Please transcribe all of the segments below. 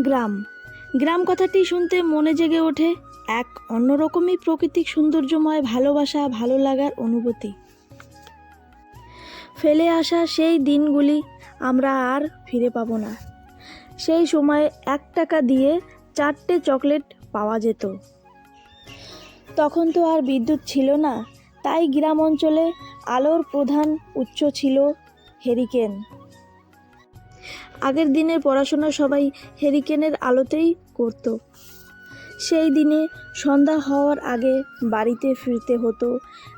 গ্রাম। গ্রাম কথাটি শুনতে মনে জেগে ওঠে এক অন্যরকমই প্রাকৃতিক সৌন্দর্যময় ভালোবাসা, ভালো লাগার অনুভূতি। ফেলে আসা সেই দিনগুলি আমরা আর ফিরে পাবো না। সেই সময় এক টাকা দিয়ে চারটে চকলেট পাওয়া যেত। তখন তো আর বিদ্যুৎ ছিল না, তাই গ্রাম অঞ্চলে আলোর প্রধান উৎস ছিল হেরিকেন আগের দিনের পড়াশোনা সবাই হেরিকেনের আলোতেই করত। সেই দিনে সন্ধ্যা হওয়ার আগে বাড়িতে ফিরতে হতো।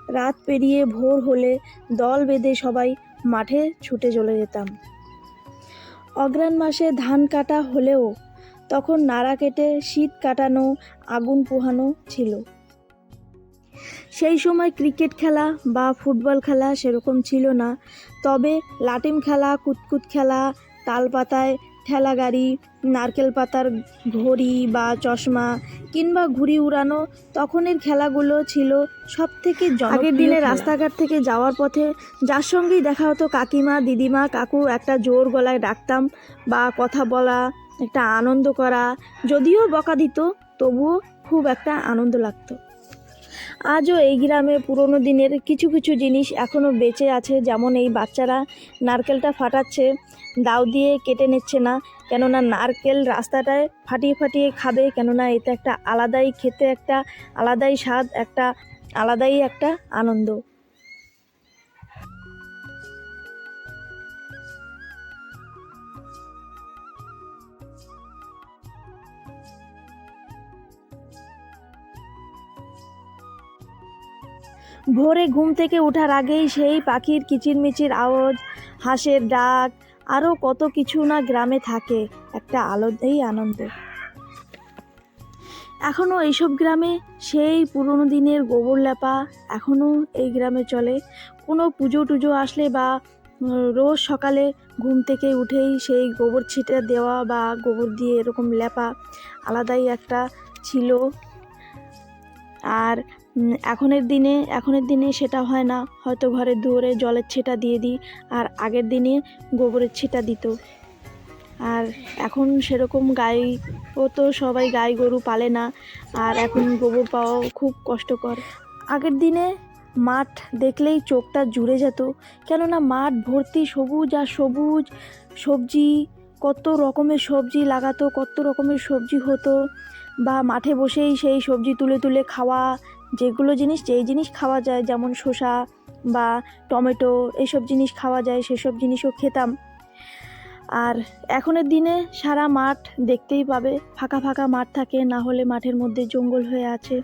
রাত পেরিয়ে ভোর হলে দল বেঁধে সবাই মাঠে ছুটে চলে যেতাম। অগ্রাণ মাসে ধান কাটা হলেও তখন নাড়া কেটে শীত কাটানো, আগুন পোহানো ছিল। সেই সময় ক্রিকেট খেলা বা ফুটবল খেলা সেরকম ছিল না। তবে লাটিম খেলা, কুতকুত খেলা তাল পাতায় ঠেলা গাড়ি নারকেল পাতার ঘড়ি বা চশমা কিংবা ঘুড়ি উড়ানো তখনের খেলাগুলো ছিল সব থেকে আগের দিনে রাস্তাঘাট থেকে যাওয়ার পথে যার সঙ্গেই দেখা হতো কাকিমা দিদিমা কাকু একটা জোর গলায় ডাকতাম বা কথা বলা একটা আনন্দ করা যদিও বকা দিত তবুও খুব একটা আনন্দ লাগতো। আজও এই গ্রামে পুরনো দিনের কিছু কিছু জিনিস এখনও বেঁচে আছে, যেমন এই বাচ্চারা নারকেলটা ফাটাচ্ছে, দাও দিয়ে কেটে নিচ্ছে না, কেননা নারকেল রাস্তাটায় ফাটিয়ে ফাটিয়ে খাবে, কেননা এতে একটা আলাদাই খেতে, একটা আলাদাই স্বাদ, একটা আলাদাই একটা আনন্দ। ভোরে ঘুম থেকে ওঠার আগেই সেই পাখির কিচিরমিচির আওয়াজ, হাঁসের ডাক, আরও কত কিছু না গ্রামে থাকে, একটা আলাদাই আনন্দ। এখনও এইসব গ্রামে সেই পুরনো দিনের গোবর লেপা এখনও এই গ্রামে চলে। কোনো পুজো টুজো আসলে বা রোজ সকালে ঘুম থেকে উঠেই সেই গোবর ছিটে দেওয়া বা গোবর দিয়ে এরকম লেপা আলাদাই একটা ছিল। আর এখনের দিনে এখনের দিনে সেটা হয় না। হয়তো ঘরের দুয়ারে জলের ছিটা দিয়ে দিই, আর আগের দিনে গোবরের ছিটা দিত। আর এখন সেরকম গাই, ও তো সবাই গাই গরু পালে না, আর এখন গোবর পাওয়াও খুব কষ্টকর। আগের দিনে মাঠ দেখলেই চোখটা জুড়ে যেত, কেননা মাঠ ভর্তি সবুজ আর সবুজ সবজি, কত রকমের সবজি লাগাতো, কত রকমের সবজি হতো, বা মাঠে বসেই সেই সবজি তুলে তুলে খাওয়া যেগুলো জিনিস, যেই জিনিস খাওয়া যায়, যেমন শসা বা টমেটো এইসব জিনিস খাওয়া যায়, সেসব জিনিসও খেতাম। আর এখনের দিনে সারা মাঠ দেখতেই পাবে, ফাঁকা ফাঁকা মাঠ থাকে, না হলে মাঠের মধ্যে জঙ্গল হয়ে আছে।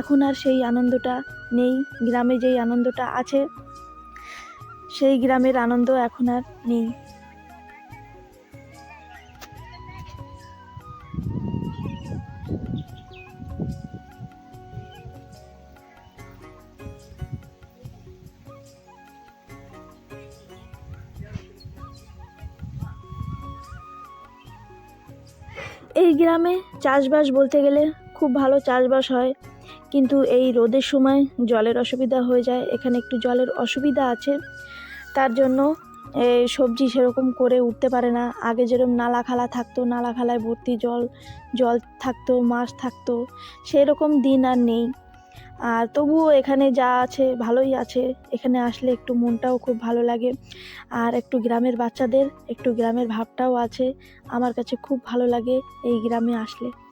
এখন আর সেই আনন্দটা নেই, গ্রামে যেই আনন্দটা আছে, সেই গ্রামের আনন্দ এখন আর নেই। এই গ্রামে চাষবাস বলতে গেলে খুব ভালো চাষবাস হয়। কিন্তু এই রোদের সময় জলের অসুবিধা হয়ে যায়। এখানে একটু জলের অসুবিধা আছে। তার জন্য সবজি সেরকম করে উঠতে পারে না। আগে যেরকম নালা খালা থাকতো নালা খালায় ভর্তি জল জল থাকতো, মাছ থাকতো, সেরকম দিন আর নেই। আর তবুও এখানে যা আছে ভালোই আছে। এখানে আসলে একটু মনটাও খুব ভালো লাগে। আর একটু গ্রামের বাচ্চাদের, একটু গ্রামের ভাবটাও আছে। আমার কাছে খুব ভালো লাগে এই গ্রামে আসলে।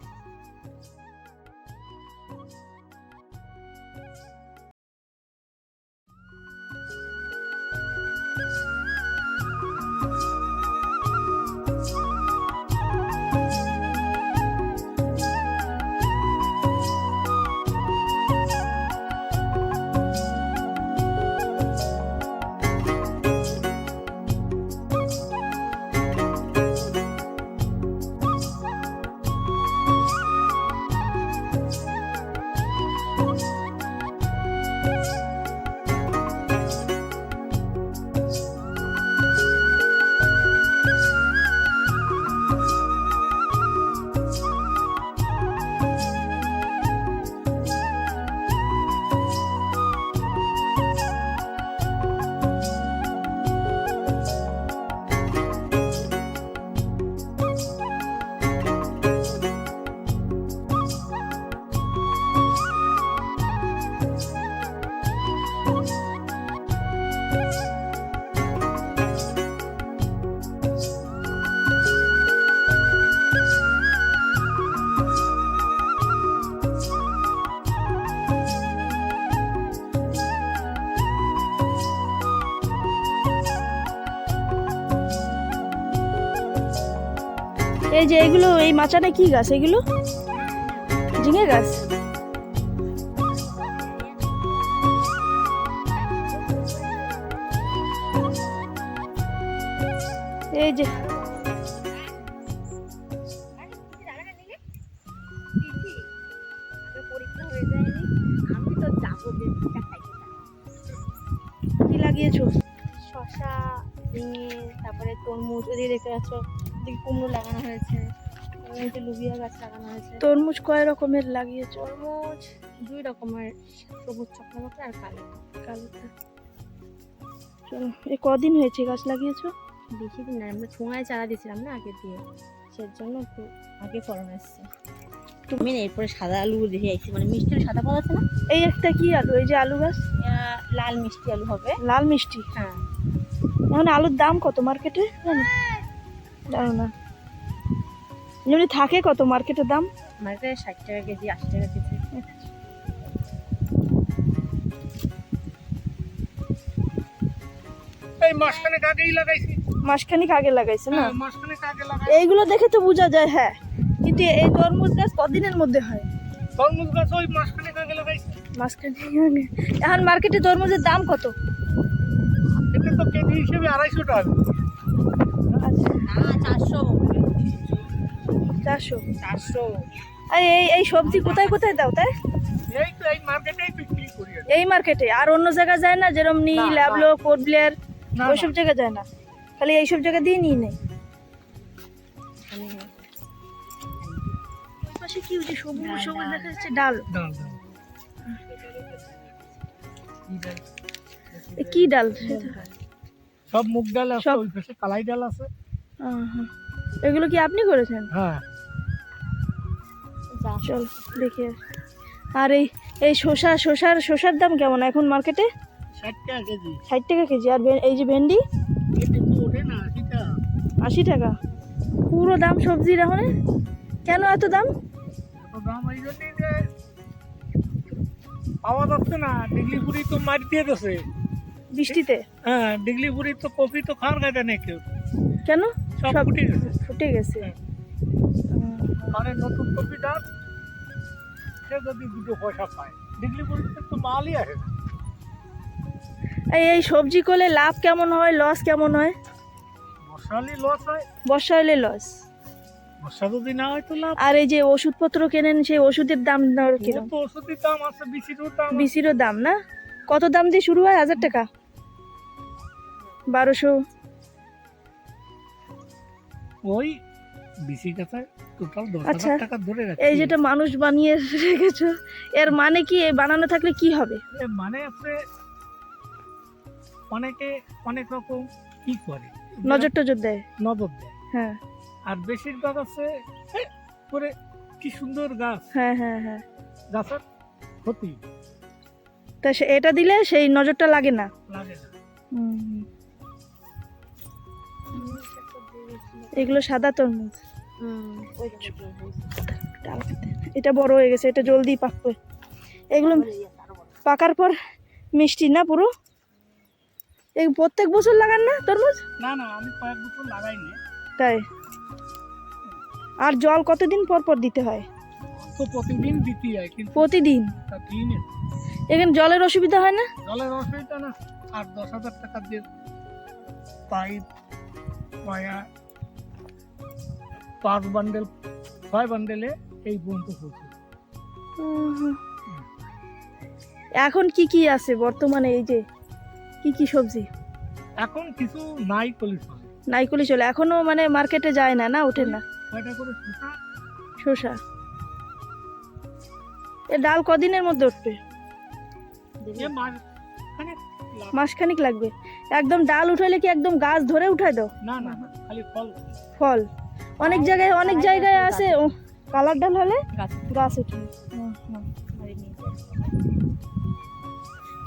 যে এগুলো, এই মাচাটা কি গাছ? এগুলো? ঝিঙে গাছ? এই যে। লাগিয়েছো? শশা ঝিঙে, তারপরে তরমুজ ওদিকে দেখতে পাচ্ছ। ওদিকে কুমড়ো লাগানো হয়েছে লুবিয়া গাছ লাগানো হয়েছে। তরমুজ কয় রকমের লাগিয়েছো? তরমুজ দুই রকমের সবুজ চকলামতো আর কালো। কালোটা। চলো এই কদিন হয়েছে গাছ লাগিয়েছো? বেশি দিন না আমরা ছোঁয়ায় চারা দিয়েছিলাম না আগের দিয়ে। সের জন্য একটু আগে ফলন এসছে। তুমি এরপরে সাদা আলু দেখে আইছি মানে মিষ্টি সাদা পাওয়া আছে না? এই একটা কি আলু? এই যে আলু গাছ? লাল মিষ্টি আলু হবে। লাল মিষ্টি? হ্যাঁ। এখন আলুর দাম কত মার্কেটে? জানো? জানো না। এমনি থাকে কত? মার্কেটের দাম? মার্কেটে ষাট টাকা কেজি আশি টাকা কেজি। এই মাসখানে আগেই লাগাইছি। মাসখানিক আগে লাগাইছে না? হ্যাঁ, মাসখানেক আগে এইগুলো দেখে তো বোঝা যায় হ্যাঁ। কিন্তু এই তরমুজ গাছ কদিনের মধ্যে হয়? তরমুজ গাছ ওই মাসখানেক আগে লাগাইছি। মাসখানিক আগে। এখন মার্কেটে তরমুজের দাম কত? এটা তো কেজি হিসেবে আড়াইশো টাকা। চারশো। চারশো? এই এই সবজি কোথায় কোথায় দাও তাই? এই মার্কেটে? আর অন্য জায়গায় যায় না? যেরকম নি না, না। ব্লেয়ার না, ওইসব জায়গায় যায় না। খালি এইসব জায়গা দিয়ে নিয়ে নেই। পাশে কি ওই যে সবুজ সবুজ ডাল। দেখা যাচ্ছে? ডাল। কি সব মুগ ডাল আছে ওই পাশে কালাই ডাল আছে। এগুলো কি আপনি করেছেন? হ্যাঁ। চল দেখে। আর এই এই শসা শসার শসার দাম কেমন এখন মার্কেটে? ষাট টাকা কেজি। ষাট টাকা কেজি। আর এই যে ভেন্ডি? আশি টাকা। পুরো দাম সবজির এখন কেন এত দাম? পাওয়া যাচ্ছে না। ডিগলিপুরি তো মারি দিয়ে দিচ্ছে বৃষ্টিতে? হ্যাঁ ডিগলিপুরি তো কপি তো খাওয়ার গায়ে নেই কেউ। কেন? সব ফুটে গেছে। ফুটে গেছে। মানে নতুন কপি ডাল সে যদি দুটো পয়সা পায় ডিগলিপুরিতে তো মালই আসে এই এই সবজি করলে লাভ কেমন হয়? লস কেমন হয়? বর্ষালি লস হয়। বর্ষা হলে লস বর্ষা যদি না হয় তো লাভ। আর এই যে ওষুধপত্র কেনেন সেই ওষুধের দাম কিরম? তো ওষুধের দাম আছে বিচিরও দাম বিসিরও দাম না? কত দাম দিয়ে শুরু হয়? হাজার টাকা। বারোশো। ওই বিসি কাছে টোটাল দশ আচ্ছা। হাজার টাকা ধরে রাখছি এই যেটা মানুষ বানিয়ে রেখেছো এর মানে কি? এ বানানো থাকলে কি হবে? মানে আছে অনেকে অনেক রকম কি করে? নজর টজর দেয়। নজর দেয়। হ্যাঁ। আর বেশিরভাগ আছে করে কি সুন্দর গাছ। হ্যাঁ হ্যাঁ হ্যাঁ। গাছের ক্ষতি। তা সে এটা দিলে সেই নজরটা লাগে না। লাগে না। এগুলো সাদা তরমুজ। এটা বড় হয়ে গেছে এটা জলদি পাকবে। এগুলো পাকার পর মিষ্টি না পুরো? এই প্রত্যেক বছর লাগান না তরমুজ? না না আমি কয়েক বছর লাগাইনি। তাই? আর জল কতদিন পর পর দিতে হয়? তো প্রতিদিন দিতে হয় কিন্তু প্রতিদিন? এখানে জলের অসুবিধা হয় না? জলের অসুবিধা না আর দশ হাজার টাকা দিয়ে পাইপ পায়া পাঁচ বান্ডেল ছয় বান্ডেলে এই পর্যন্ত পৌঁছে এখন কি কি আছে বর্তমানে এই যে? কি কি সবজি? এখন কিছু নাই কলিস নাইকুলি চলে এখনও মানে মার্কেটে যায় না না ওঠে না? কয়টা করে শসা? এ ডাল কদিনের মধ্যে উঠবে। মাসখানিক লাগবে। একদম ডাল উঠাইলে কি একদম গাছ ধরে উঠাই দাও? না না, খালি ফল ফল? অনেক জায়গায় অনেক জায়গায় আছে। ও কালার ডাল হলে গাছ উঠে।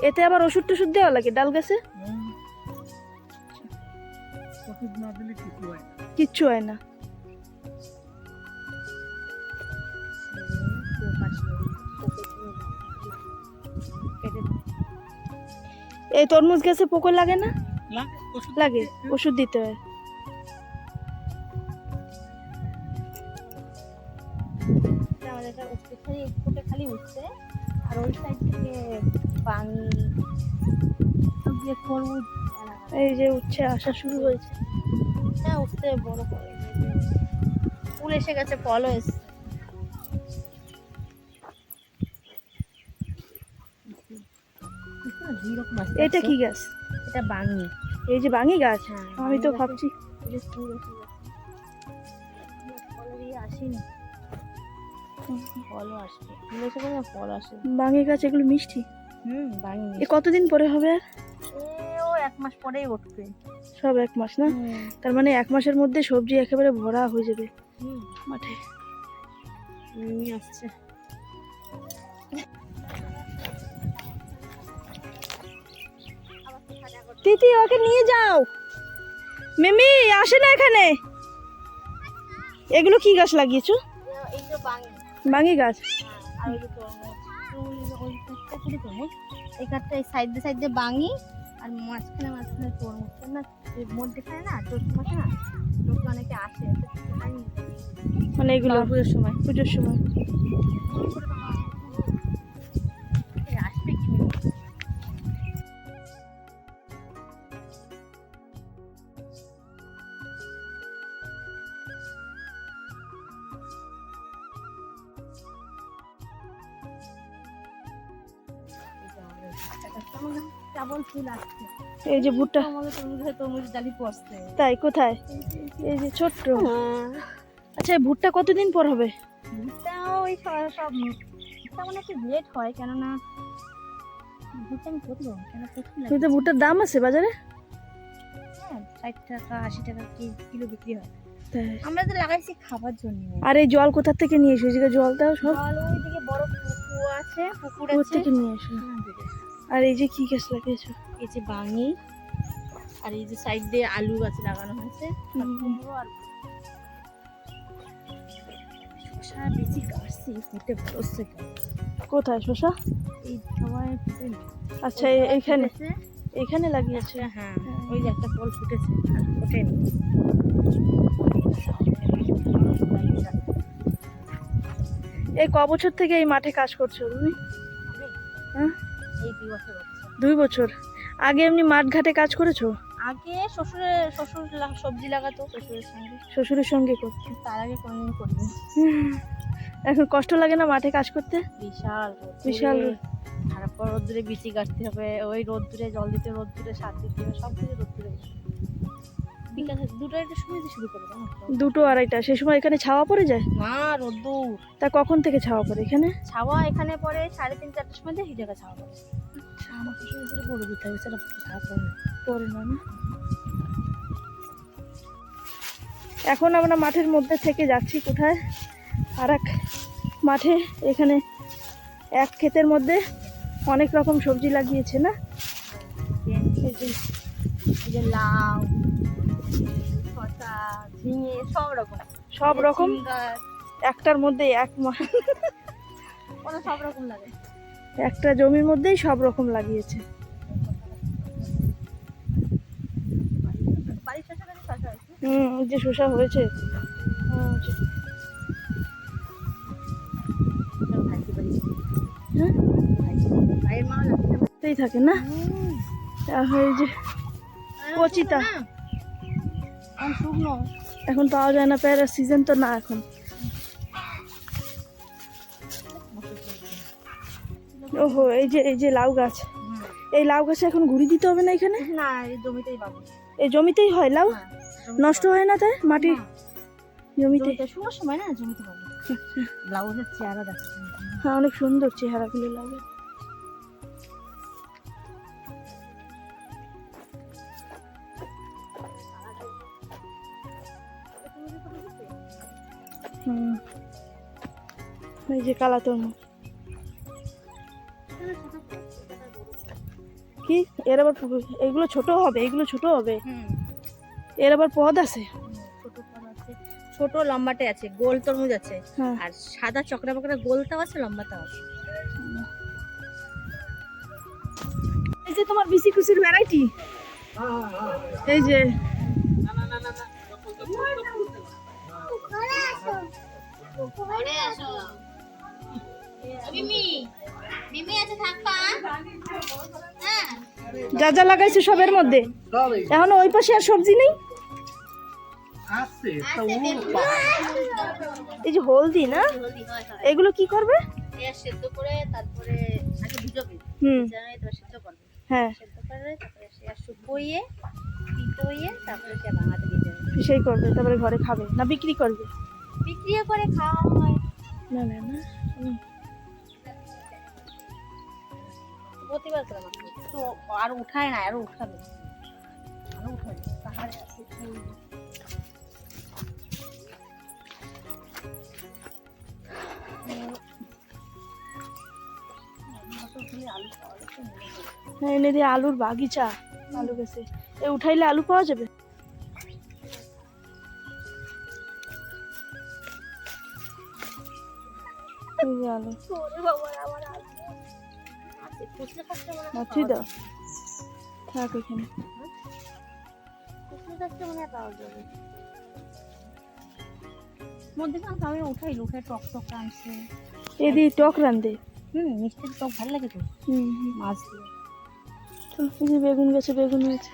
এতে আবার ওষুধ টষুধ দেওয়া লাগে ডাল গাছে। কিচ্ছু হয় না। এই তরমুজ গাছে পোকো লাগে না? লাগে ওষুধ দিতে হয়। খালি ফুটে খালি উঠছে। আর ওই সাইড থেকে পানি দিয়ে তরমুজ এই যে উঠছে আসা শুরু হয়েছে। হ্যাঁ উঠতে বড় করে ফুল এসে গেছে ফলও এসছে। এটা কি গাছ? এটা বাঙি। এই যে বাঙি গাছ? হ্যাঁ আমি তো ভাবছি। ফুল ফল আসেনি। ফলও আসবে। ফুল এসে ফল আসে। বাঙি গাছ এগুলো মিষ্টি? হুম বাঙি এ কতদিন পরে হবে ও এক মাস পরেই উঠবে। সব এক মাস না? তার মানে এক মাসের মধ্যে সবজি একেবারে ভরা হয়ে যাবে। মাঠে। মিমি আসছে। তিতি ওকে নিয়ে যাও। মিমি আসে না এখানে। এগুলো কি গাছ লাগিয়েছো? বাঙি গাছ। এই কাঠটা এই সাইড দিয়ে সাইড বাঙি আর মাঝখানে মাঝখানে তরমুজ। না মধ্যেখানে না চৈত্র মাসে না লোক অনেকে আসে। মানে এগুলো পুজোর সময়। পুজোর সময়। এই যে ভুট্টা তাই কোথায়? এই যে ছোট্ট। আচ্ছা এই ভুট্টা কতদিন পর হবে? ভুট্টা ওই সব সব তেমন একটু লেট হয় কেননা ভুট্টা আমি করব কেন প্রচুর কিন্তু ভুট্টার দাম আছে বাজারে? হ্যাঁ ষাট টাকা আশি টাকা কিলো বিক্রি হয়। আমরা তো লাগাইছি খাবার জন্য। আর এই জল কোথা থেকে নিয়ে এসো? এদিকে জল দাও সব। জল ওইদিকে বড় পুকুর আছে পুকুর থেকে নিয়ে এসো। হ্যাঁ। আর এই যে কি গাছ লাগিয়েছো? এই যে বাঙি আর এই যে সাইড দিয়ে আলু গাছ লাগানো হয়েছে আর বেশি ফুটে বসছে কোথায় শশা এই সবাই আচ্ছা এই- এইখানে। এইখানে লাগিয়েছে? আচ্ছা হ্যাঁ ওই যে একটা ফল ফুটেছে। আর ফোটেনি এই ক বছর থেকে এই মাঠে কাজ করছ তুমি? হ্যাঁ? দুই বছর আগে এমনি মাঠ ঘাটে কাজ করেছ? আগে শ্বশুরে শ্বশুর সবজি লাগাতো শ্বশুরের সঙ্গে। শ্বশুরের সঙ্গে করছ তার আগে কোনোদিন করিনি। এখন কষ্ট লাগে না মাঠে কাজ করতে? বিশাল বিশাল তারপর রোদ্দুরে বিচি কাটতে হবে ওই রোদ্দুরে জল দিতে রোদ্দুরে সার দিতে হবে সব কিছু রোদ্দুরে। দুটো একটা সময় শুরু করে দুটো আড়াইটা। সেই সময় এখানে ছাওয়া পড়ে যায়? না রোদ্দুর। তা কখন থেকে ছাওয়া পড়ে এখানে? ছাওয়া এখানে পরে সাড়ে তিন চারটার সময় দিয়ে হিজাকে ছাওয়া পড়ে। বড় দিতে হবে সেটা না। না এখন আমরা মাঠের মধ্যে থেকে যাচ্ছি কোথায়? আর এক মাঠে এখানে এক ক্ষেতের মধ্যে অনেক রকম সবজি লাগিয়েছে না? লাউ সব রকম। সব রকম? একটার মধ্যে এক মা- সব রকম লাগে। একটা জমির মধ্যেই সব রকম লাগিয়েছে। হুম যে শসা হয়েছে। হ্যাঁ থাকে না? এই যে কচিটা। এখন এখন পাওয়া যায় না প্যারার সিজন তো না এখন। ওহো এই যে এই যে লাউ গাছ। এই লাউ গাছে এখন ঘুরি দিতে হবে না এখানে? না এই জমিতেই পাবো এই জমিতেই হয় লাউ? হ্যাঁ, নষ্ট হয়। না তাই মাটি না, জমিতে। জমিতে সময় না জমিতে পাবো ব্লাউজের চেহারা দেখা। হ্যাঁ অনেক সুন্দর চেহারাগুলো লাগে হুম। এই যে কালা তরমুজ কি? এর আবার এগুলো ছোট হবে এগুলো ছোট হবে? এর আবার পদ আছে? ছোট লম্বাটে আছে গোল তরমুজ আছে। হ্যাঁ। আর সাদা চকরা বকরা গোলটাও আছে লম্বাটাও আছে। এই যে তোমার বিসি খুশির ভ্যারাইটি এই যে। যা যা লাগাইছে সবের মধ্যে। এখন ওই পাশে আর সবজি নেই? আসছে তা ও এই যে হলদি না? হয় হয়। এগুলো কি করবে? সেদ্ধ করে তারপরে আগে ভিজাবে। হুম। সেদ্ধ করবে। হ্যাঁ। সেদ্ধ করে তারপরে সে আর তারপরে সে ভাঙাতে দিয়ে দেবে। সেই করবে তারপরে ঘরে খাবে না বিক্রি করবে? বিক্রিও করে খাওয়া হয়। না না না। প্রতিবার করে তো আর উঠায় না আরও উঠাবে। আরও উঠাবে। পাহাড়ে আছে এনে দিয়ে আলুর বাগিচা আলু গেছে। এ উঠাইলে আলু পাওয়া যাবে? আলু। বাবা, আমার তুই দাও থাক এখানে। মধ্যেখান আমি উঠাই উঠে টক টক আনছে। এ টক রান্ধে হুম মিষ্টির টক ভালো লাগে তো। হুম হুম। মাছ দিয়ে। বেগুন গেছে বেগুন হয়েছে।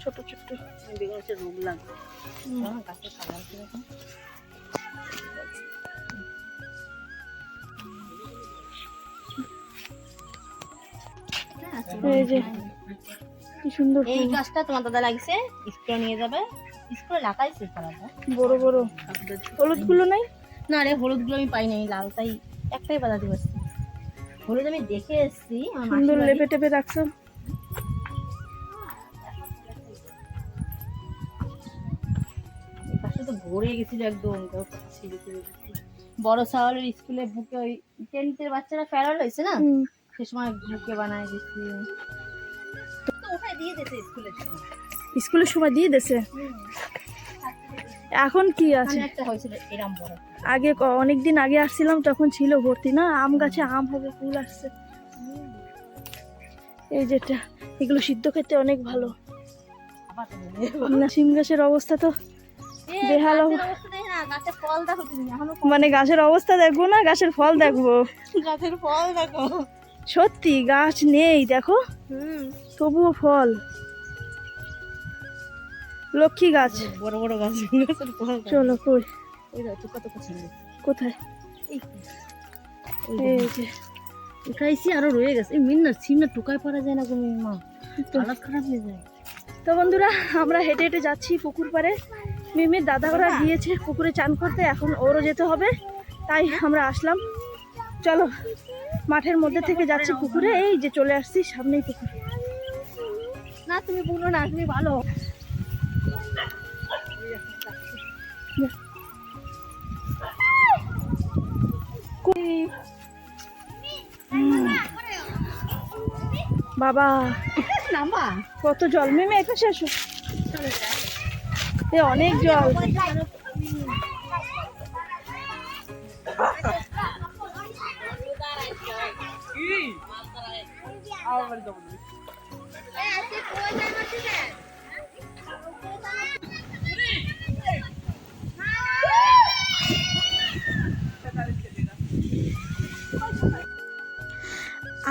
ছোট ছোট। বেগুন হচ্ছে রোগ লাগে। হুম। হ্যাঁ, গাছের কালার কীরকম। এই যে কি সুন্দর এই গাছটা তোমার দাদা লাগছে স্প্রে নিয়ে যাবে। স্প্রে লাগাইছে কালারটা বড় বড়। হলুদগুলো নাই? না রে হলুদগুলো আমি পাই নাই লালটাই একটাই বাজাতে পারছি। হলুদ আমি দেখে এসেছি সুন্দর লেপে টেপে রাখছো? তো ভরে গেছিল একদম বড় সাওয়ালের স্কুলে বুকে ওই টেন্থের বাচ্চারা ফেরাল হয়েছে না। সে সময় বুকে বানায় দিচ্ছি তো ওখানে দিয়ে দিয়েছে স্কুলের সময়। দিয়ে দেছে এখন কি আছে? আগে অনেক দিন আগে আসছিলাম তখন ছিল ভর্তি না? আম গাছে আম হবে ফুল আসছে। এই যেটা এগুলো সিদ্ধ খেতে অনেক ভালো। না সিম গাছের অবস্থা তো বেহাল মানে গাছের অবস্থা দেখব না গাছের ফল দেখব? গাছের ফল দেখো। সত্যি গাছ নেই দেখো। তবুও ফল। লক্ষ্মী গাছ। বড় বড় গাছ। চলো কই? কোথায়? এই এই যে। উঠাইছি আরও রয়ে গেছে। মিন না সিম না টুকায় পড়া যায় না তুমি মা হালত খারাপ হয়ে যায়। তো বন্ধুরা আমরা হেঁটে হেঁটে যাচ্ছি পুকুর পাড়ে। মিমির দাদা ওরা গিয়েছে পুকুরে চান করতে এখন ওরও যেতে হবে। তাই আমরা আসলাম। চলো। মাঠের মধ্যে থেকে যাচ্ছি পুকুরে এই যে চলে আসছি সামনেই পুকুর। না তুমি বলো না তুমি ভালো। বাবা কত জল। মিমি এখানে এসো। এ অনেক জল।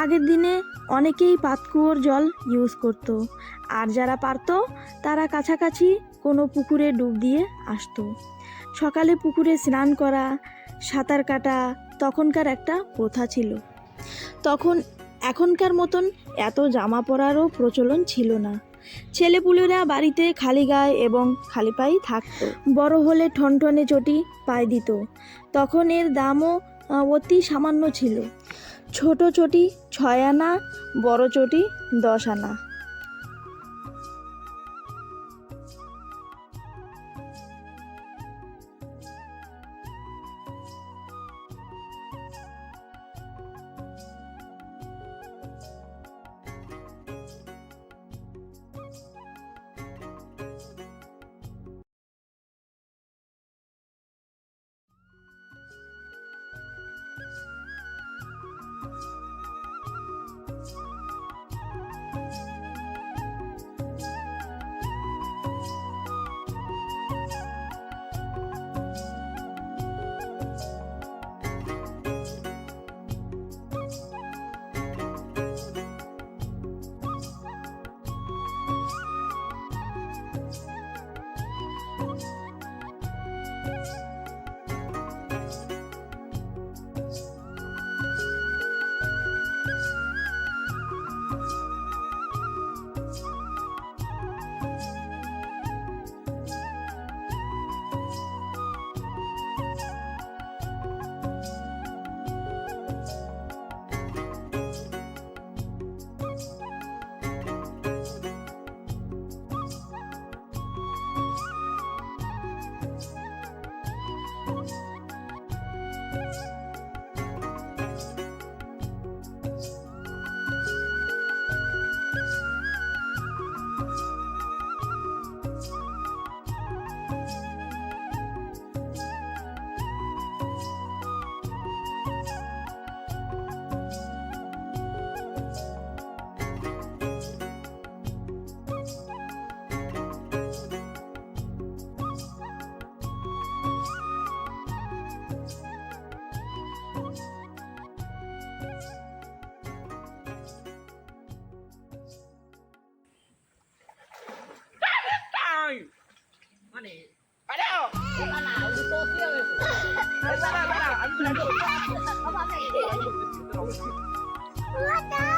আগের দিনে অনেকেই পাতকুয়োর জল ইউজ করত। আর যারা পারতো, তারা কাছাকাছি কোনো পুকুরে ডুব দিয়ে আসতো। সকালে পুকুরে স্নান করা, সাঁতার কাটা তখনকার একটা প্রথা ছিল। তখন এখনকার মতন এত জামা পরারও প্রচলন ছিল না। ছেলেপুলেরা বাড়িতে খালি গায়ে এবং খালি পায়ে থাকত। বড় হলে ঠনঠনে চটি পায়ে দিত। তখন এর দামও অতি সামান্য ছিল। ছোট চটি ছয় আনা, বড় চটি দশ আনা।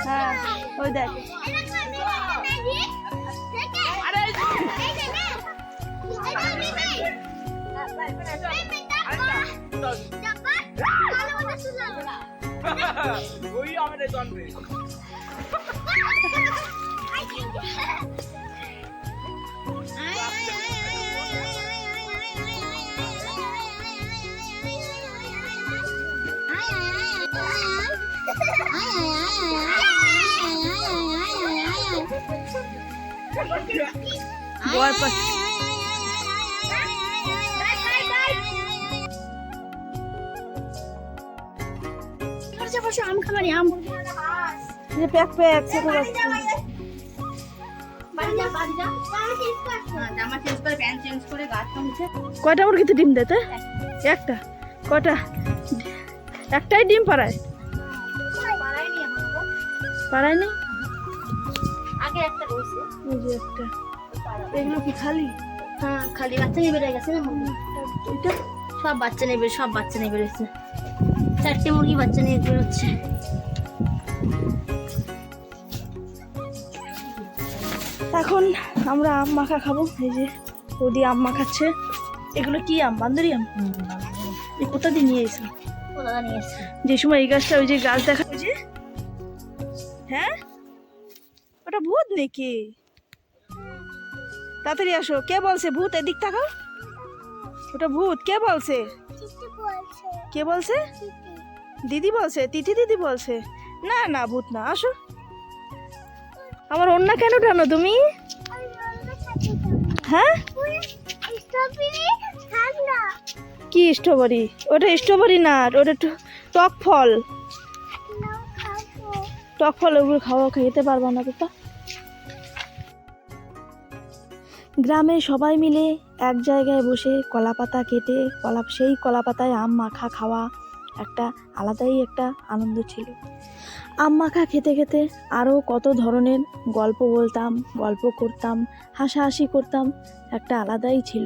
হ্যাঁ ওই দেখ ওই আমাদের জন্মে বয় পাশ আম খাবারই আম কয়টা মুরগিতে ডিম দেতে একটা। কয়টা? একটাই ডিম পাড়ায়। পাড়ায় নেই? আগে একটা রয়েছে ওই যে একটা। এগুলো কি খালি? হ্যাঁ। খালি বাচ্চা নিয়ে বেড়ে গেছে না? এটা? সব বাচ্চা নিয়ে বের- সব বাচ্চা নিয়ে বেরোচ্ছে। চারটে মুরগি বাচ্চা নিয়ে বেরোচ্ছে। এখন আমরা আম মাখা খাব। এই যে ওদি আম মাখাচ্ছে। এগুলো কি আম? বান্দরি আম? এই কোথা দিয়ে নিয়ে এসে। যে সময় এই গাছটা ওই যে গাছ দেখা হ্যাঁ? ওটা ভূত নাকি? তাড়াতাড়ি আসো কে বলছে ভূত? এদিক তাকাও। ওটা ভূত কে বলছে? কে বলছে? দিদি বলছে তিথি দিদি বলছে। না না ভূত না আসো। আমার অন্য কেন টানো তুমি? হ্যাঁ? কি স্ট্রবেরি? ওটা স্ট্রবেরি না ওটা টক ফল। টক ফল ওগুলো খাওয়া খেতে পারব না তো গ্রামে সবাই মিলে এক জায়গায় বসে কলা পাতা কেটে কলা সেই কলা পাতায় আম মাখা খাওয়া একটা আলাদাই একটা আনন্দ ছিল। আম মাখা খেতে খেতে আরও কত ধরনের গল্প বলতাম, গল্প করতাম, হাসাহাসি করতাম, একটা আলাদাই ছিল।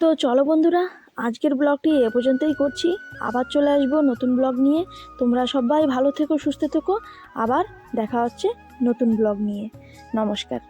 তো চলো বন্ধুরা, আজকের ব্লগটি এ পর্যন্তই করছি। আবার চলে আসব নতুন ব্লগ নিয়ে। তোমরা সবাই ভালো থেকো, সুস্থ থেকো। আবার দেখা হচ্ছে নতুন ব্লগ নিয়ে। নমস্কার।